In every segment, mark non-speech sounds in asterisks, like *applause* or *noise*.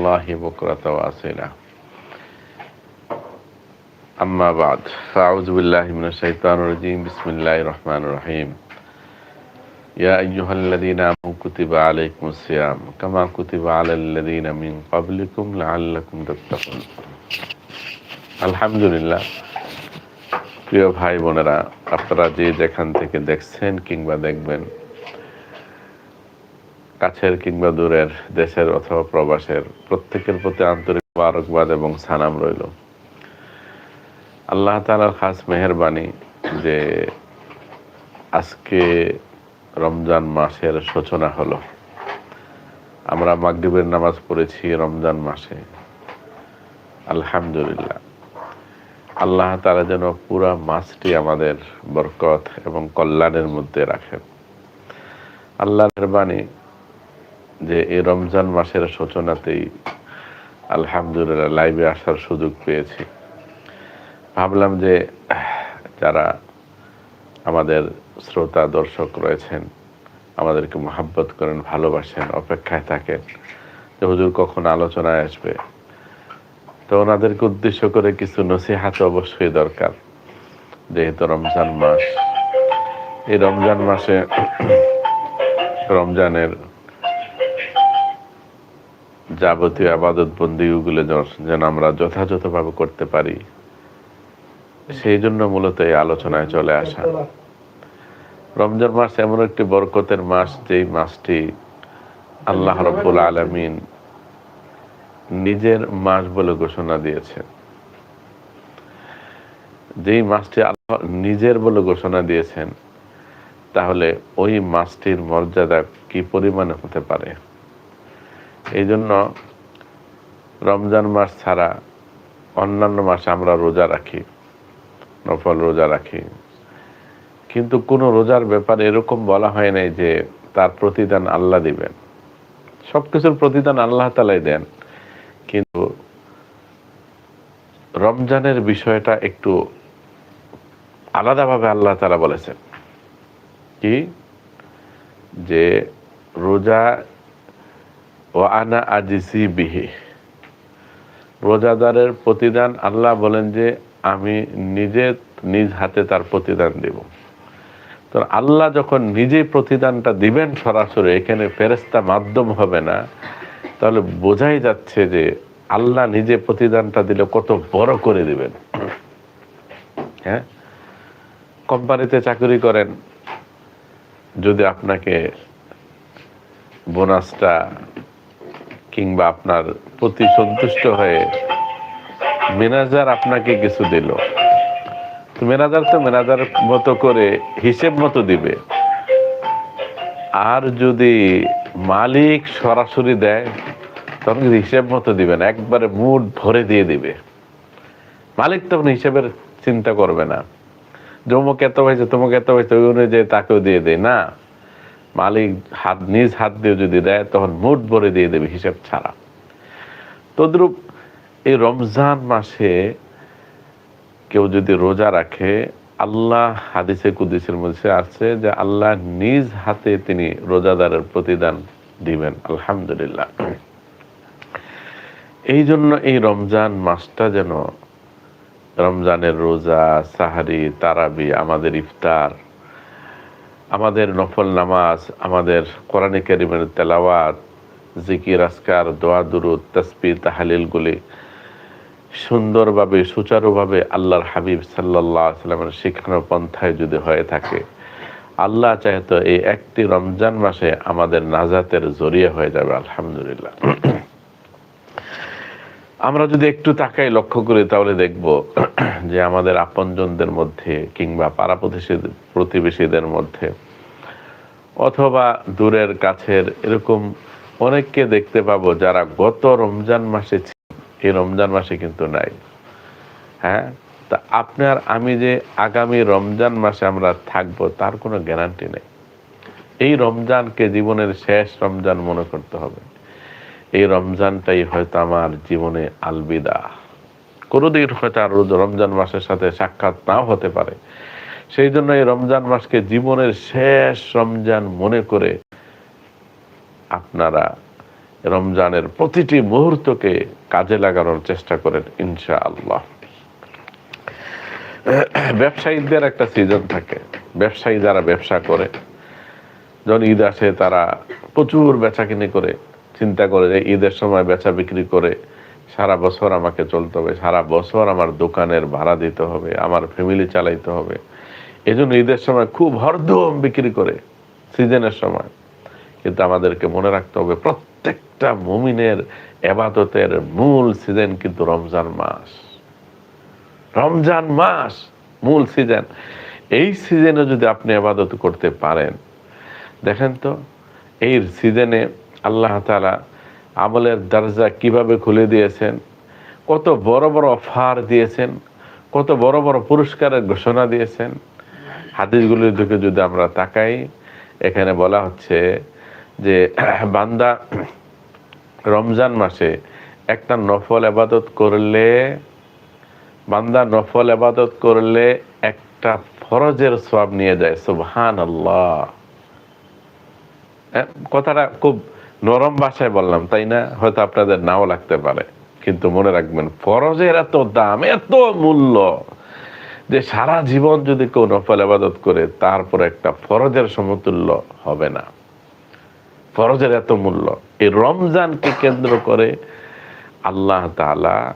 الله بكرة وأصيلا أما بعد فأعوذ بالله من الشيطان الرجيم بسم الله الرحمن الرحيم يا أيها الذين آمنوا كتب عليكم الصيام كما كتب على الذين من قبلكم لعلكم تتقون আলহামদুলিল্লাহ প্রিয় ভাই বোনেরা আপনারা যে যেখান থেকে দেখছেন কিংবা দেখবেন কাছের কিংবা দূরের দেশের অথবা প্রবাসের প্রত্যেকের প্রতি আন্তরিক বারকবাদ এবং সালাম রইল। আল্লাহ তালার খাস মেহরবানি যে আজকে রমজান মাসের সূচনা হলো। আমরা মাগরিবের নামাজ পড়েছি রমজান মাসে। আলহামদুলিল্লাহ। আল্লাহ তারা যেন পুরা মাসটি আমাদের বরকত এবং কল্যাণের মধ্যে রাখেন। আল্লাহ মেহরবানি যে এই রমজান মাসের সূচনাতেই আলহামদুলিল্লাহ লাইভে আসার সুযোগ পেয়েছি। ভাবলাম যে, যারা আমাদের শ্রোতা, দর্শক রয়েছেন, আমাদেরকে মহাব্বত করেন, ভালোবাসেন, অপেক্ষায় থাকেন, যে হুজুর কখন আলোচনায় আসবে। তো ওনাদেরকে উদ্দেশ্য করে কিছু নসিহাত অবশ্যই দরকার। যেহেতু রমজান মাস, এই রমজান মাসে রমজানের যাবতীয় আবাদত বন্দিগুলো যেন আমরা যথাযথভাবে করতে পারি। সেই জন্য মূলত এই আলোচনায় চলে আসা। রমজান মাস এমন একটি বরকতের মাস, যেই মাসটি আল্লাহ রব্বুল আলমিন নিজের মাস বলে ঘোষণা দিয়েছেন। যেই মাসটি আল্লাহ নিজের বলে ঘোষণা দিয়েছেন, তাহলে ওই মাসটির মর্যাদা কি পরিমাণে হতে পারে? এই জন্য রমজান মাস ছাড়া অন্যান্য মাসে আমরা রোজা রাখি, নফল রোজা রাখি। কিন্তু কোনো রোজার ব্যাপারে এরকম বলা হয় নাই যে তার প্রতিদান আল্লাহ দিবেন। সব কিছুর প্রতিদান আল্লাহ তালাই দেন। কিন্তু রমজানের বিষয়টা একটু আলাদাভাবে আল্লাহ তালা বলেছেন। কি? যে রোজা ও আনা আজিসি বিহি। রোজাদারের প্রতিদান আল্লাহ বলেন যে, আমি নিজে নিজ হাতে তার প্রতিদান দেব। তো আল্লাহ যখন নিজে প্রতিদানটা দিবেন সরাসরি, এখানে ফেরেস্তা মাধ্যম হবে না। তাহলে বোঝাই যাচ্ছে যে, আল্লাহ নিজে প্রতিদানটা দিলে কত বড় করে দিবেন। হ্যাঁ? কোম্পানিতে চাকরি করেন, যদি আপনাকে বোনাসটা কিংবা আপনার প্রতি সন্তুষ্ট হয়ে ম্যানেজার আপনাকে কিছু দিল। তো ম্যানেজার তো ম্যানেজার মতো করে হিসেব মতো দিবে। আর যদি মালিক সরাসরি দেয়, তখন কিন্তু হিসেব মতো দিবে না, একবারে মুড ভরে দিয়ে দিবে। মালিক তখন হিসেবের চিন্তা করবে না। জমুক এত হয়েছে, তোমাকে এত হয়েছে, ওই অনুযায়ী তাকেও দিয়ে দেয়। না মালিক হাত নিজ হাত দিয়ে যদি দেয়, তখন মুড ভরে দিয়ে দেবে হিসাব ছাড়া। তদ্রুপ এই রমজান মাসে কেউ যদি রোজা রাখে, আল্লাহ হাদিসে কুদিসের মধ্যে আছে যে আল্লাহ নিজ হাতে তিনি রোজাদারের প্রতিদান দিবেন, আলহামদুলিল্লাহ। এই জন্য এই রমজান মাসটা যেন রমজানের রোজা, সাহারি, তারাবি, আমাদের ইফতার আমাদের নফল নামাজ, আমাদের কোরআন করিমের তেলাওয়াত, জিকির আসকার দোয়া, দুরুদ তসবি তাহালিলগুলি সুন্দরভাবে, সুচারুভাবে আল্লাহর হাবিব সাল্লাহ সাল্লামের শিখানো পন্থায় যদি হয়ে থাকে, আল্লাহ চাহে তো এই একটি রমজান মাসে আমাদের নাজাতের জরিয়ে হয়ে যাবে, আলহামদুলিল্লাহ। আমরা যদি একটু তাকাই, লক্ষ্য করি, তাহলে দেখব *clears throat* যে আমাদের আপনজনদের মধ্যে কিংবা পাড়া প্রতিবেশীদের মধ্যে অথবা দূরের কাছের এরকম অনেককে দেখতে পাবো যারা গত রমজান মাসে এই রমজান মাসে কিন্তু নাই। হ্যাঁ? তা আপনার, আমি যে আগামী রমজান মাসে আমরা থাকব, তার কোনো গ্যারান্টি নেই। এই রমজানকে জীবনের শেষ রমজান মনে করতে হবে। এই রমজানটাই হয়তো আমার জীবনে আলবিদা। কোনোদিন হয়তো আর রমজান মাসের সাথে সাক্ষাৎ নাও হতে পারে। সেই জন্য এই রমজান মাসকে জীবনের শেষ রমজান মনে করে আপনারা রমজানের প্রতিটি মুহূর্তকে কাজে লাগানোর চেষ্টা করেন ইনশা আল্লাহ ব্যবসায়ীদের একটা সিজন থাকে। ব্যবসায়ী যারা ব্যবসা করে, যখন ঈদ আসে তারা প্রচুর বেচা কিনে করে চিন্তা করে যে ঈদের সময় বেচা বিক্রি করে সারা বছর আমাকে চলতে হবে, সারা বছর আমার দোকানের ভাড়া দিতে হবে, আমার ফ্যামিলি চালাইতে হবে। এই জন্য ঈদের সময় খুব হরদম বিক্রি করে, সিজনের সময়। কিন্তু আমাদেরকে মনে রাখতে হবে, প্রত্যেকটা মুমিনের এবাদতের মূল সিজন কিন্তু রমজান মাস। রমজান মাস, মূল সিজন। এই সিজনে যদি আপনি আবাদত করতে পারেন, দেখেন তো, এই সিজনে আল্লাহ তালা আমলের দরজা কীভাবে খুলে দিয়েছেন কত বড় বড় অফার দিয়েছেন কত বড় বড় পুরস্কারের ঘোষণা দিয়েছেন। হাদিসগুলির দিকে যদি আমরা তাকাই এখানে বলা হচ্ছে যে *clears throat* বান্দা রমজান মাসে একটা নফল আবাদত করলে বান্দা নফল আবাদত করলে একটা ফরজের সব নিয়ে যায় সুবহান আল্লাহ হ্যাঁ, কথাটা খুব নরম ভাষায় বললাম, তাই না? হয়তো আপনাদের নাও লাগতে পারে। কিন্তু মনে রাখবেন, ফরজের এত দাম, এত মূল্য যে সারা জীবন যদি কেউ নফল আবাদত করে, তারপর একটা ফরজের সমতুল্য হবে না। ফরজের এত মূল্য। এই রমজানকে কেন্দ্র করে আল্লাহ তাআলা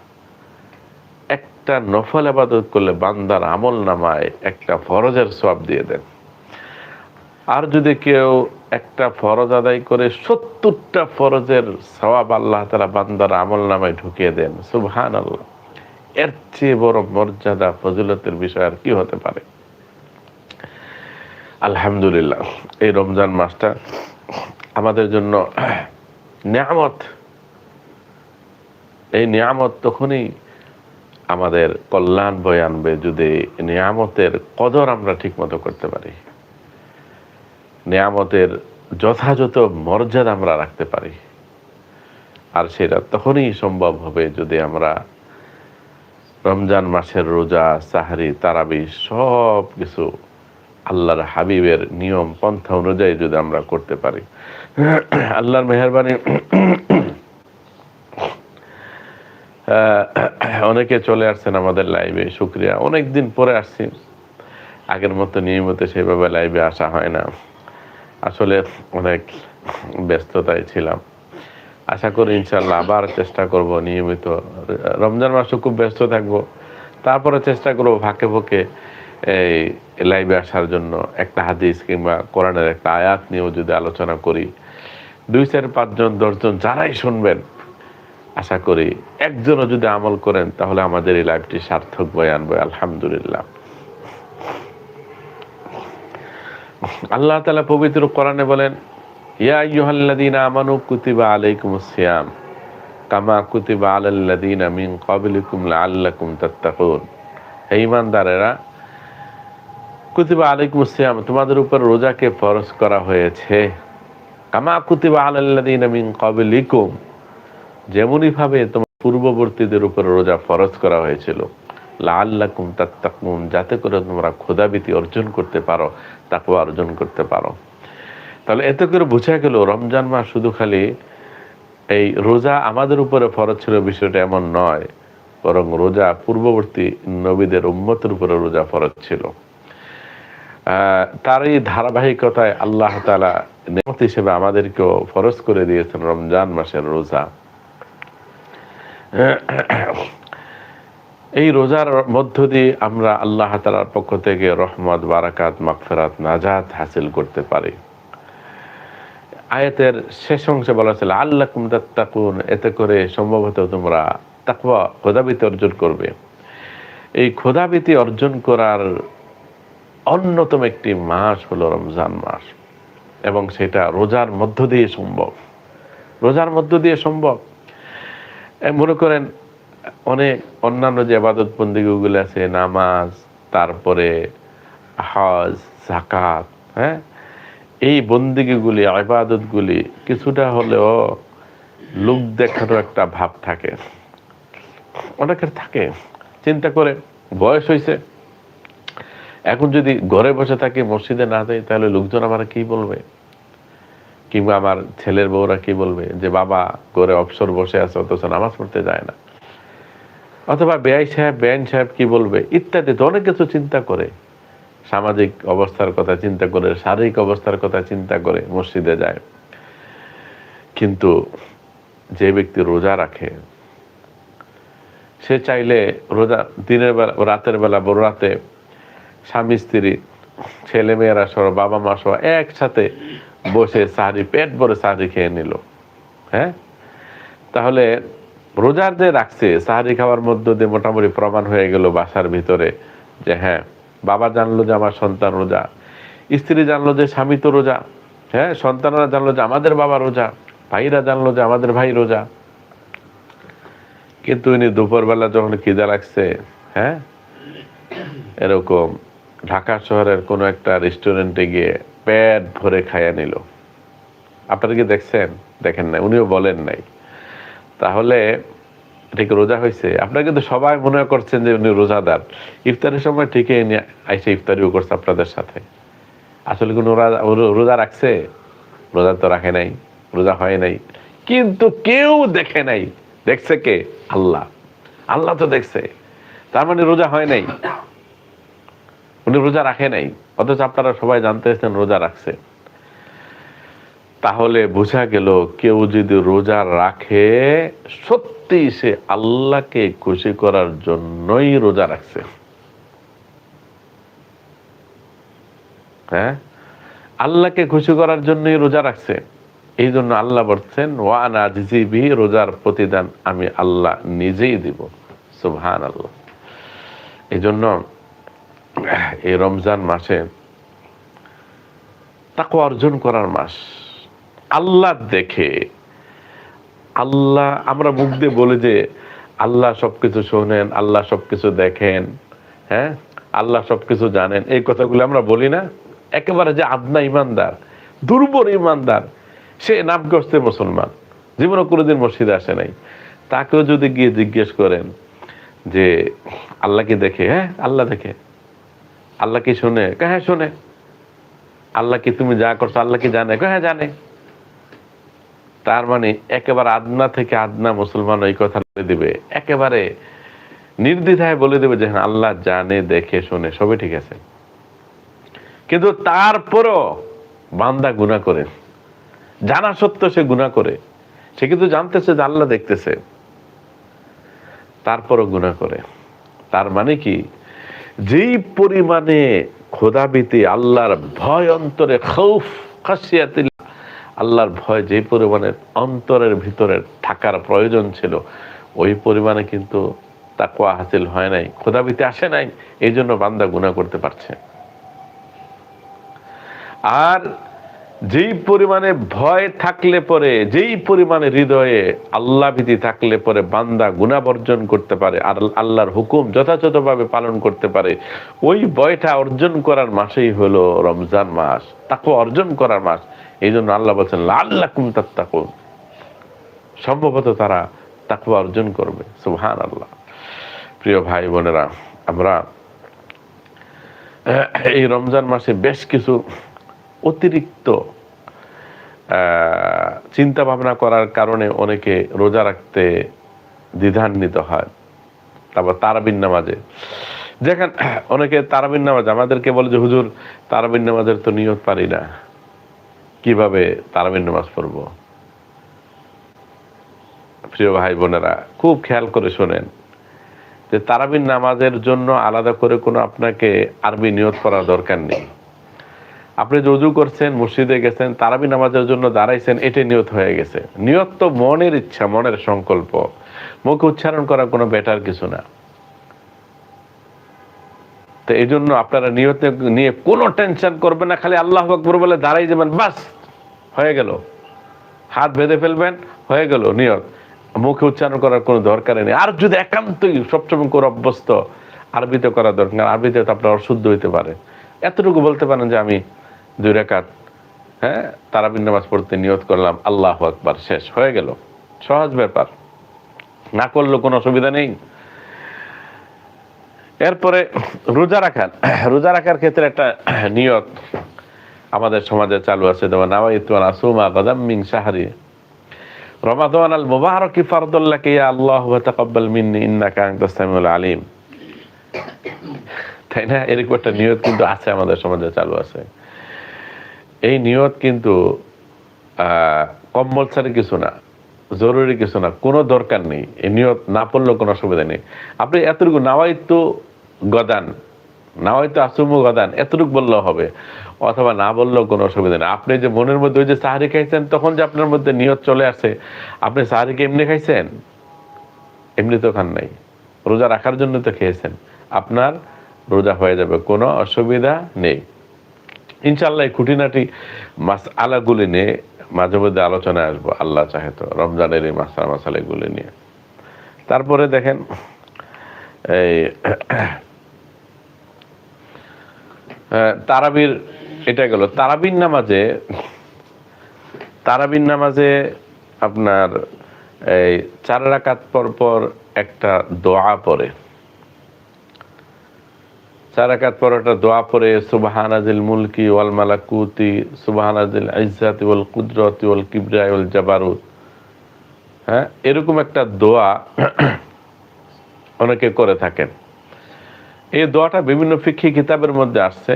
একটা নফল আবাদত করলে বান্দার আমল নামায় একটা ফরজের সব দিয়ে দেন। আর যদি কেউ একটা ফরজ আদায় করে সত্তরটা ফরজের সওয়াব আল্লাহ তালা বান্দার আমল নামায় ঢুকিয়ে দেন। সুবহান আল্লাহ এর চেয়ে বড় মর্যাদা, ফজিলতের বিষয় আর কি হতে পারে? আলহামদুলিল্লাহ, এই রমজান মাসটা আমাদের জন্য নিয়ামত। এই নিয়ামত তখনই আমাদের কল্যাণ বয়ে আনবে যদি নিয়ামতের কদর আমরা ঠিকমতো করতে পারি। নিয়ামতের যথাযথ মর্যাদা আমরা রাখতে পারি। আর সেটা তখনই সম্ভব হবে যদি আমরা রমজান মাসের রোজা, সাহারি, তারাবি সব কিছু আল্লাহর হাবিবের নিয়ম, পন্থা অনুযায়ী যদি আমরা করতে পারি। আল্লাহর মেহরবানি অনেকে চলে আসছেন আমাদের লাইভে শুক্রিয়া। অনেক দিন পরে আসছি। আগের মতো নিয়মিত সেভাবে লাইভে আসা হয় না। আসলে অনেক ব্যস্ততায় ছিলাম। আশা করি ইনশাল্লাহ আবার চেষ্টা করব নিয়মিত। রমজান মাসে খুব ব্যস্ত থাকব। তারপরে চেষ্টা করব ফাঁকে ফাঁকে এই লাইভে আসার জন্য একটা হাদিস কিংবা কোরআনের একটা আয়াত নিয়েও যদি আলোচনা করি। দুই, চার পাঁচজন দশজন যারাই শুনবেন, আশা করি একজনও যদি আমল করেন তাহলে আমাদের এই লাইভটি সার্থক বয়ে আনবে, আলহামদুলিল্লাহ। আল্লাহ তালা পবিত্র কোরআনে বলেন তোমাদের উপর রোজাকে ফরজ করা হয়েছে। কামা কুতিবা আলাল্লাদিন ক্বাবলিকুম যেমনই ভাবে তোমার পূর্ববর্তীদের উপর রোজা ফরজ করা হয়েছিল। লাল্লাকুম তাত্তাকুন, যাতে করে তোমরা ক্ষুধাবৃত্তি অর্জন করতে পারো তাকুয়া অর্জন করতে পারো। তাহলে এতে করে বোঝা গেল, রমজান মাস শুধু খালি এই রোজা আমাদের উপরে ফরজ ছিল বিষয়টা এমন নয়, বরং রোজা পূর্ববর্তী নবীদের উম্মতের উপরে রোজা ফরজ ছিল। তার এই ধারাবাহিকতায় আল্লাহ তালা নিয়মত হিসেবে আমাদেরকেও ফরজ করে দিয়েছেন রমজান মাসের রোজা। এই রোজার মধ্য দিয়ে আমরা আল্লাহ তালার পক্ষ থেকে রহমত, বারাকাত মাকফেরাত নাজাত হাসিল করতে পারি। আয়াতের শেষ অংশে বলা ছিল আল্লাহ কুমদাত্তাকুন এতে করে সম্ভবত তোমরা তাকুয়া খোদাবিতি অর্জন করবে। এই খোদাবিতি অর্জন করার অন্যতম একটি মাস হলো রমজান মাস। এবং সেটা রোজার মধ্য দিয়ে সম্ভব। রোজার মধ্য দিয়ে সম্ভব। মনে করেন অনেক অন্যান্য যে আবাদত বন্দিগুলো আছে, নামাজ, তারপরে হজ জাকাত হ্যাঁ? এই বন্দিগিগুলি, আবাদতগুলি কিছুটা হলেও লোক দেখানোর একটা ভাব থাকে। অনেকের থাকে। চিন্তা করে বয়স হয়েছে এখন যদি ঘরে বসে থাকি, মসজিদে না যাই, তাহলে লোকজন আমার কি বলবে? কিংবা আমার ছেলের বউরা কি বলবে? যে, বাবা করে অবসর বসে আছে, অথচ নামাজ পড়তে যায় না। অথবা বেআই সাহেব, বেআইন সাহেব কি বলবে? ইত্যাদি অনেক কিছু চিন্তা করে। সামাজিক অবস্থার কথা চিন্তা করে, শারীরিক অবস্থার কথা চিন্তা করে মসজিদে যায়। কিন্তু যে ব্যক্তি রোজা রাখে, সে চাইলে রোজা দিনের বেলা, রাতের বেলা বড় রাতে স্বামী, স্ত্রী, ছেলে মেয়েরা সহ, বাবা মা সহ একসাথে বসে সাহারি পেট ভরে সাহারি খেয়ে নিল। হ্যাঁ? তাহলে রোজার যে রাখছে, সাহারি খাওয়ার মধ্য দিয়ে মোটামুটি প্রমাণ হয়ে গেল বাসার ভিতরে যে হ্যাঁ বাবা জানলো যে আমার সন্তান রোজা, স্ত্রী জানলো যে স্বামী তো রোজা হ্যাঁ সন্তানরা জানলো যে আমাদের বাবা রোজা, ভাইরা জানলো যে আমাদের ভাই রোজা। কিন্তু ইনি দুপুরবেলা যখন খিদা লাগছে হ্যাঁ এরকম ঢাকা শহরের কোনো একটা রেস্টুরেন্টে গিয়ে পেট ভরে খাইয়া নিল। আপনারা কি দেখছেন? দেখেন নাই, উনিও বলেন নাই। তাহলে এটা কি রোজা হয়েছে? আপনারা কিন্তু সবাই মনে করছেন যে উনি রোজাদার। ইফতারের সময় ঠিকই এনে আইসে ইফতারিও করছে আপনাদের সাথে। আসলে কোনো রোজা রাখছে? রোজা তো রাখে নাই, রোজা হয় নাই। কিন্তু কেউ দেখে নাই। দেখছে কে? আল্লাহ। আল্লাহ তো দেখছে। তার মানে রোজা হয় নাই। উনি রোজা রাখে নাই। অথচ আপনারা সবাই জানতে এসেছেন রোজা রাখছে। তাহলে বোঝা গেল কেউ যদি রোজা রাখে, সত্যি সে আল্লাহকে খুশি করার জন্যই রোজা রাখছে। হ্যাঁ? আল্লাহকে খুশি করার জন্যই রোজা রাখছে। এই জন্য আল্লাহ বলছেন ওয়ানা জিবি রোজার প্রতিদান আমি আল্লাহ নিজেই দিব। সুবহান আল্লাহ এই জন্য এই রমজান মাসে তাকে অর্জন করার মাস আল্লাহ দেখে। আল্লাহ, আমরা মুখ দিয়ে বলি যে, আল্লাহ সবকিছু শোনেন, আল্লাহ সবকিছু দেখেন হ্যাঁ? আল্লাহ সবকিছু জানেন। এই কথাগুলো আমরা বলি না। একেবারে যে আদনা ইমানদার, দুর্বল ইমানদার, সে নাম করছে মুসলমান। জীবনে কোনোদিন মসজিদে আসে নাই। তাকেও যদি গিয়ে জিজ্ঞেস করেন যে, আল্লাহ কি দেখে? হ্যাঁ আল্লাহ দেখে। আল্লাহ কি শোনে? হ্যাঁ শোনে। আল্লাহ কি তুমি যা করছ, আল্লাহ কি জানে? হ্যাঁ জানে। তার মানে একেবারে আদনা থেকে আদনা মুসলমান এই কথা বলে দিবে। একেবারে নির্দ্বিধায় বলে দেবে যে হ্যাঁ আল্লাহ জানে, দেখে, শোনে, সবই ঠিক আছে। কিন্তু তারপরও বান্দা গুণা করে। জানা সত্ত্বেও সে গুণা করে। সে কিন্তু জানতেছে যে আল্লাহ দেখতেছে। তারপরও গুণা করে। তার মানে কি? যেই পরিমাণে খোদাবিতে আল্লাহর ভয় অন্তরে খৌফ খাসিয়াতিল আল্লাহর ভয় যে পরিমাণে অন্তরের ভিতরে থাকার প্রয়োজন ছিল, ওই পরিমাণে কিন্তু তা তাকুয়া হাসিল হয় নাই খোদাবিতে আসে নাই, এই জন্য বান্দা গুণা করতে পারছে। আর যেই পরিমাণে ভয় থাকলে পরে, যেই পরিমাণে হৃদয়ে আল্লাহ ভীতি থাকলে পরে বান্দা গুণা বর্জন করতে পারে আর আল্লাহর হুকুম যথাযথভাবে পালন করতে পারে, ওই ভয়টা অর্জন করার মাসেই হলো রমজান মাস তাকে অর্জন করার মাস। এই জন্য আল্লাহ বলছেন আল্লাহ কুম তাত্তাকুন। সম্ভবত তারা তাকে অর্জন করবে সুবহান আল্লাহ প্রিয় ভাই বোনেরা, আমরা এই রমজান মাসে বেশ কিছু অতিরিক্ত চিন্তা ভাবনা করার কারণে অনেকে রোজা রাখতে দ্বিধান্বিত হয়। তারপর তারাবিন নামাজে। যেখানে অনেকে তারাবিন নামাজ, আমাদেরকে বলে যে, হুজুর তারাবিন নামাজের তো নিয়ত পারি না। কীভাবে তারাবিন নামাজ পড়ব? প্রিয় ভাই বোনেরা, খুব খেয়াল করে শোনেন যে তারাবিন নামাজের জন্য আলাদা করে কোনো আপনাকে আরবি নিয়ত করার দরকার নেই। আপনি রুজু করছেন, মসজিদে গেছেন, তারাবি নামাজের জন্য দাঁড়াইছেন, এটি নিয়ত হয়ে গেছে। নিয়ত তো মনের ইচ্ছা, মনের সংকল্প। মুখে উচ্চারণ করা কোনো বেটার কিছু না। তো এই জন্য আপনারা নিয়ত নিয়ে কোনো টেনশন করবেন না, খালি আল্লাহ আকবর বলে দাঁড়াই যাবেন, বাস, হয়ে গেল। হাত বেঁধে ফেলবেন, হয়ে গেল নিয়ত। মুখে উচ্চারণ করার কোনো দরকার নেই। আর যদি একান্তই সবসময় করে অভ্যস্ত, আরবিতে করা দরকার, আরবিতে তো আপনার অশুদ্ধ হইতে পারে। এতটুকু বলতে পারেন যে আমি দুই রেখাত হ্যাঁ তারাবিন নামাজ পড়তে নিয়ত করলাম, আল্লাহ আকবার, শেষ, হয়ে গেল। সহজ ব্যাপার। না করলেও কোনো অসুবিধা নেই। এরপরে রোজা রাখার রোজা রাখার ক্ষেত্রে একটা নিয়ত আমাদের সমাজে চালু আছে, যেমন নাওয়াইতুয়ান আসুমা গদাম মিং শাহরি। রমাদান আল মুবারকি ফারদুল্লাহকে ইয়া আল্লাহ তাকাব্বাল মিন্নি, ইন্নাকা আনতাস সামিউল আলিম। তাই না? এরকম একটা নিয়ত কিন্তু আছে আমাদের সমাজে চালু আছে। এই নিয়ত কিন্তু কম্পালসারি কিছু না, জরুরি কিছু না, কোনো দরকার নেই। এই নিয়ত না পড়লেও কোনো অসুবিধা নেই। আপনি এতটুকু নাওয়াইতো গদান নাওয়াইতো আসুমু গদান, এতটুকু বললেও হবে, অথবা না বললেও কোনো অসুবিধা নেই। আপনি যে মনের মধ্যে ওই যে সাহারি খাইছেন, তখন যে আপনার মধ্যে নিয়ত চলে আসে, আপনি সাহারিকে এমনি খাইছেন? এমনি তো খান নাই। রোজা রাখার জন্য তো খেয়েছেন। আপনার রোজা হয়ে যাবে, কোনো অসুবিধা নেই। ইনশাল্লাহ খুঁটিনাটি মাস আলাগুলি নিয়ে মাঝে মধ্যে আলোচনায় আসব, আল্লাহ চাহে তো, রমজানের এই মাসালা মাসালাগুলি নিয়ে। তারপরে দেখেন, এই তারাবির, এটা গেল, তারাবির নামাজে তারাবির নামাজে আপনার এই চার রাকাত পর পর একটা দোয়া পড়ে। চার রাকাত পর একটা দোয়া পরে সুবাহানাজিল মুলকি ওয়াল মালাকুতি, সুবহানাজিল ইজ্জাতি ওয়াল কুদরতি ওয়াল কিবরিয়া ওয়াল জাবারুত। হ্যাঁ এরকম একটা দোয়া অনেকে করে থাকেন। এই দোয়াটা বিভিন্ন ফিক্ষি কিতাবের মধ্যে আসছে,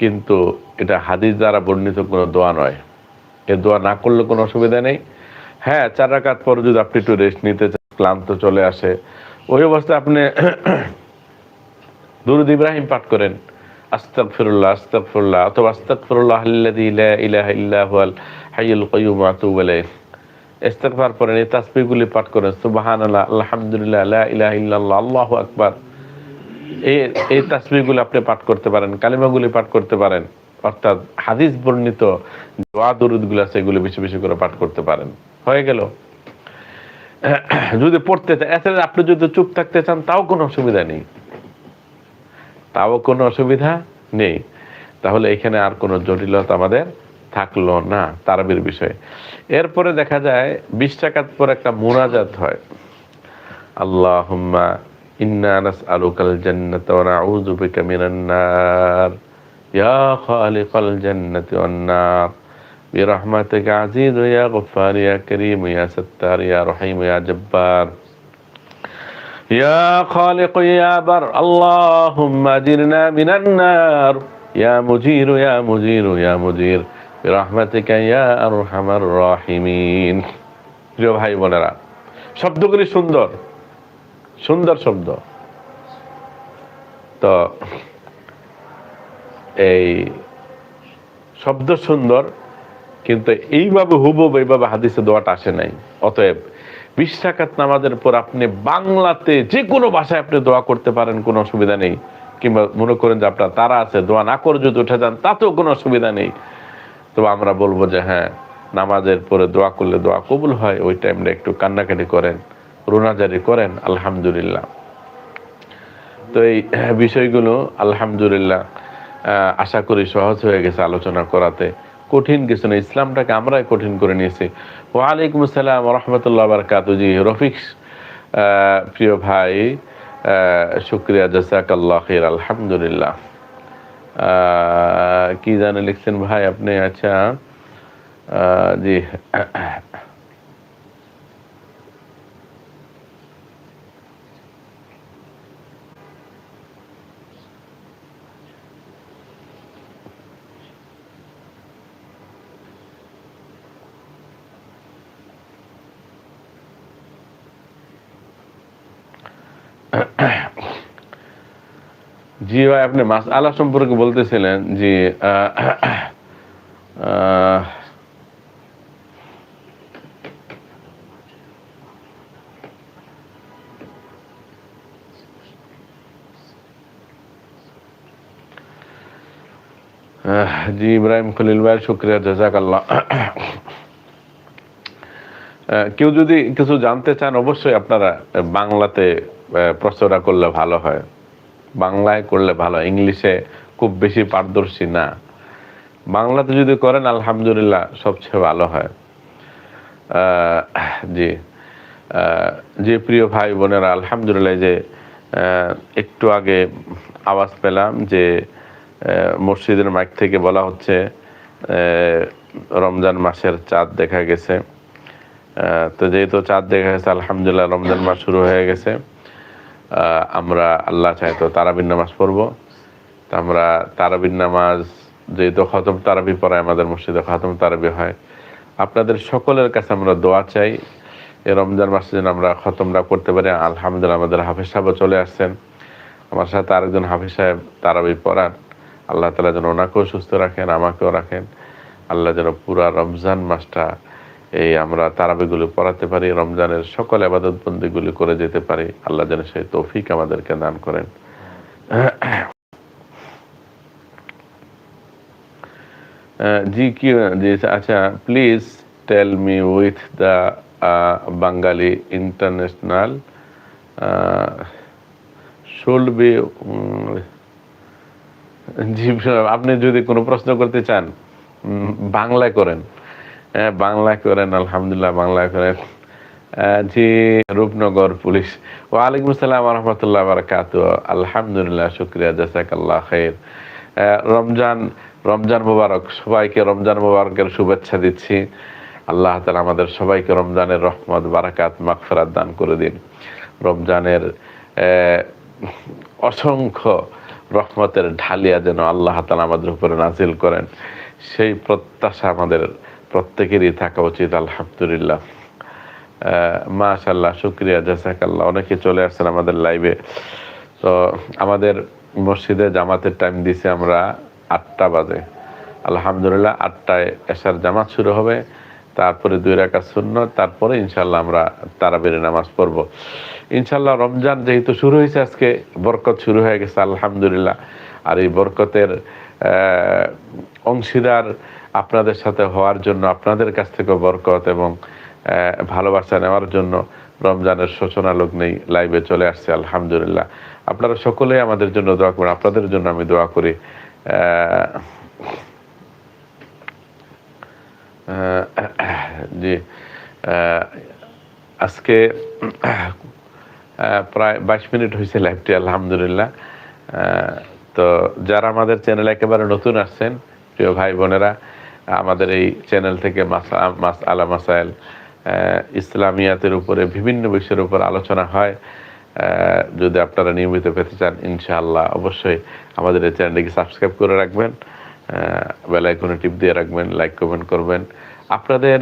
কিন্তু এটা হাদিস দ্বারা বর্ণিত কোনো দোয়া নয়। এ দোয়া না করলে কোনো অসুবিধা নেই। হ্যাঁ চার রাকাত পর যদি আপনি একটু রেস্ট নিতে চান, ক্লান্ত চলে আসে, ওই অবস্থায় আপনি দুরুদ ইব্রাহিম পাঠ করেন আস্তাক ফিরুল্লাহ আস্তাক ফিরুল্লাহ অথবা আস্তাক ফিরুল্লাহ ইলাহা ইল্লা হুয়াল হাইয়ুল কাইয়ুম ওয়া আতুবু ইলাইহ। ইস্তেগফার পড়েন, এই তাসবিহগুলি পাঠ করেন, সুবহানাল্লাহ, আলহামদুলিল্লাহ, লা ইলাহা ইল্লাল্লাহ, আল্লাহু আকবার। এই এই তাসবিহগুলি আপনি পাঠ করতে পারেন, কালিমাগুলি পাঠ করতে পারেন, অর্থাৎ হাদিস বর্ণিত দোয়া দরুদগুলো আছে, এগুলো বেশি বেশি করে পাঠ করতে পারেন। হয়ে গেল। যদি পড়তে চান, এছাড়া আপনি যদি চুপ থাকতে চান, তাও কোনো অসুবিধা নেই। তাও কোনো অসুবিধা নেই তাহলে এখানে আর কোনো জটিলতা আমাদের থাকলো না তারাবির বিষয়ে এরপরে দেখা যায় বিশ টাকার পর একটা মোনাজাত হয় আল্লাহুম্মা ইন্না নাসআলুকাল জান্নাতা ওয়া নাউযু বিকা মিনান নার ইয়া খালিকাল জান্নাতি ওয়ান নার برحمتك عزيز يا غفار يا كريم يا ستار يا رحيم يا جبار يا خالق يا بر اللهم اجرنا من النار يا مجير يا مجير يا مجير برحمتك يا ارحم الراحمين প্রিয় ভাই বোনেরা শব্দগুলি সুন্দর সুন্দর শব্দ তো এই শব্দ সুন্দর কিন্তু এইভাবে হুবব এইভাবে হাদিসে দোয়াটা আসে নাই অতএব বিশ নামাজের পর আপনি বাংলাতে যে কোনো ভাষায় আপনি দোয়া করতে পারেন, কোনো অসুবিধা নেই। কিংবা মনে করেন যে আপনার তারা আছে, দোয়া না করে যদি উঠে যান, তাতেও কোনো অসুবিধা নেই। তবে আমরা বলব যে হ্যাঁ নামাজের পরে দোয়া করলে দোয়া কবুল হয়, ওই টাইমটা একটু কান্নাকাটি করেন, রোনাজারি করেন, আলহামদুলিল্লাহ। তো এই বিষয়গুলো আলহামদুলিল্লাহ আশা করি সহজ হয়ে গেছে আলোচনা করাতে। কঠিন কিছু না ইসলামটাকে আমরাই কঠিন করে নিয়েছি। ওয়ালাইকুম আসসালাম রহমতুল্লাহ বারকাত জি, রফিক প্রিয় ভাই শুক্রিয়া জসাকাল্লাহ আলহামদুলিল্লাহ। কি জানে লিখছেন ভাই আপনি? আচ্ছা জি জি ভাই আপনি মাস আলা সম্পর্কে বলতেছিলেন আহ, জি ইব্রাহিম খলিল ভাই শুক্রিয়া জাজাকাল্লাহ। আহ, কেউ যদি কিছু জানতে চান অবশ্যই আপনারা বাংলাতে প্রশ্নটা করলে ভালো হয়। বাংলায় করলে ভালো, ইংলিশে খুব বেশি পারদর্শী না। বাংলাতে যদি করেন, আলহামদুলিল্লাহ সবচেয়ে ভালো হয়। জি যে প্রিয় ভাই বোনেরা, আলহামদুলিল্লাহ যে একটু আগে আওয়াজ পেলাম যে মসজিদের মাইক থেকে বলা হচ্ছে রমজান মাসের চাঁদ দেখা গেছে। তো যেহেতু চাঁদ দেখা গেছে, আলহামদুলিল্লাহ রমজান মাস শুরু হয়ে গেছে। আমরা আল্লাহ চাইতো তারাবির নামাজ পড়ব। তো আমরা তারাবির নামাজ যেহেতু খতম তারাবি পড়ায় আমাদের মসজিদে খতম তারাবি হয়। আপনাদের সকলের কাছে আমরা দোয়া চাই। এই রমজান মাসে যেন আমরা খতমটা করতে পারি। আলহামদুলিল্লাহ আমাদের হাফিজ সাহেবও চলে আসছেন। আমার সাথে আরেকজন হাফিজ সাহেব তারাবি পড়ান। আল্লাহ তালা যেন ওনাকেও সুস্থ রাখেন, আমাকেও রাখেন। আল্লাহ যেন পুরা রমজান মাসটা এই আমরা তারাবিগুলি পড়াতে পারি, রমজানের সকল আবাদত বন্দিগুলি করে যেতে পারি। আল্লাহ যেন সেই তৌফিক আমাদেরকে দান করেন। জি, কি আচ্ছা please tell me with the Bengali international should be জি, আপনি যদি কোনো প্রশ্ন করতে চান বাংলায় করেন। হ্যাঁ বাংলায় করেন আলহামদুলিল্লাহ বাংলা করেন। জি রূপনগর পুলিশ। ওয়ালাইকুম আসসালাম রহমতুল্লাহ বারকাত আলহামদুলিল্লাহ শুক্রিয়া জাসাকাল্লাহ আহ, রমজান রমজান মুবারক। সবাইকে রমজান মুবারকের শুভেচ্ছা দিচ্ছি। আল্লাহ তালা আমাদের সবাইকে রমজানের রহমত বারাকাত মাগফিরাত দান করে দিন। রমজানের অসংখ্য রহমতের ঢালিয়া যেন আল্লাহ তালা আমাদের উপরে নাজিল করেন। সেই প্রত্যাশা আমাদের প্রত্যেকেরই থাকা উচিত, আলহামদুলিল্লাহ। মাশাল্লাহ শুক্রিয়া জাসাকাল্লাহ অনেকে চলে আসছেন আমাদের লাইভে তো আমাদের মসজিদে জামাতের টাইম দিছে আমরা আটটা বাজে। আলহামদুলিল্লাহ, আটটায় এসার জামাত শুরু হবে। তারপরে দুই রাকাত শূন্য তারপরে ইনশাল্লাহ আমরা তারাবির নামাজ পড়ব। ইনশাল্লাহ রমজান যেহেতু শুরু হয়েছে আজকে, বরকত শুরু হয়ে গেছে, আলহামদুলিল্লাহ। আর এই বরকতের অংশীদার আপনাদের সাথে হওয়ার জন্য, আপনাদের কাছ থেকে বরকত এবং ভালোবাসা নেওয়ার জন্য রমজানের সূচনা লগ্নেই লাইভে চলে আসছে, আলহামদুলিল্লাহ। আপনারা সকলেই আমাদের জন্য দোয়া করেন, আপনাদের জন্য আমি দোয়া করি। জি আজকে প্রায় বাইশ মিনিট হয়েছে লাইভটি, আলহামদুলিল্লাহ। তো যারা আমাদের চ্যানেলে একেবারে নতুন আসছেন, প্রিয় ভাই বোনেরা আমাদের এই চ্যানেল থেকে মাস আলা মাসাইল ইসলামিয়াতের উপরে বিভিন্ন বিষয়ের উপর আলোচনা হয়। যদি আপনারা নিয়মিত পেতে চান, ইনশাআল্লাহ অবশ্যই আমাদের এই চ্যানেলটিকে সাবস্ক্রাইব করে রাখবেন। বেলাইকনে টিপ দিয়ে রাখবেন লাইক কমেন্ট করবেন। আপনাদের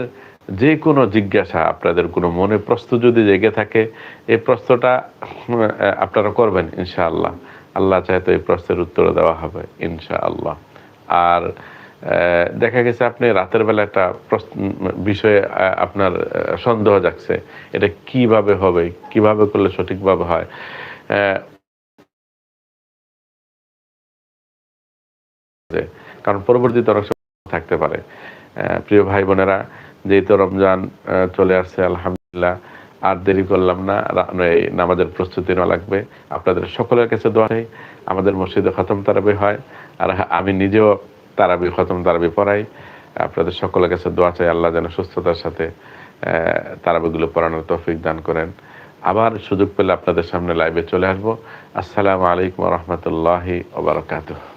যে কোনো জিজ্ঞাসা, আপনাদের কোনো মনে প্রশ্ন যদি জেগে থাকে, এই প্রশ্নটা আপনারা করবেন, ইনশাআল্লাহ। আল্লাহ চাইতো এই প্রশ্নের উত্তর দেওয়া হবে, ইনশাআল্লাহ। আর দেখা গেছে আপনি রাতের বেলা একটা বিষয়ে আপনার সন্দেহ জাগছে। এটা কীভাবে হবে? কীভাবে করলে সঠিকভাবে হয়? কারণ পরবর্তীতে অনেক থাকতে পারে। প্রিয় ভাই বোনেরা, যেহেতু রমজান চলে আসছে, আলহামদুলিল্লাহ, আর দেরি করলাম না। নামাজের প্রস্তুতি নেওয়া লাগবে। আপনাদের সকলের কাছে দোয়া আমাদের মসজিদে খতম তারাবি হয়। আর আমি নিজেও তারাবি, খতম তারাবি পড়াই। আপনাদের সকলের কাছে দোয়া চাই, আল্লাহ যেন সুস্থতার সাথে তারাবিগুলো পড়ানোর তৌফিক দান করেন। আবার সুযোগ পেলে আপনাদের সামনে লাইভে চলে আসব। আসসালামু আলাইকুম রহমতুল্লাহি ওবরাকাতুহ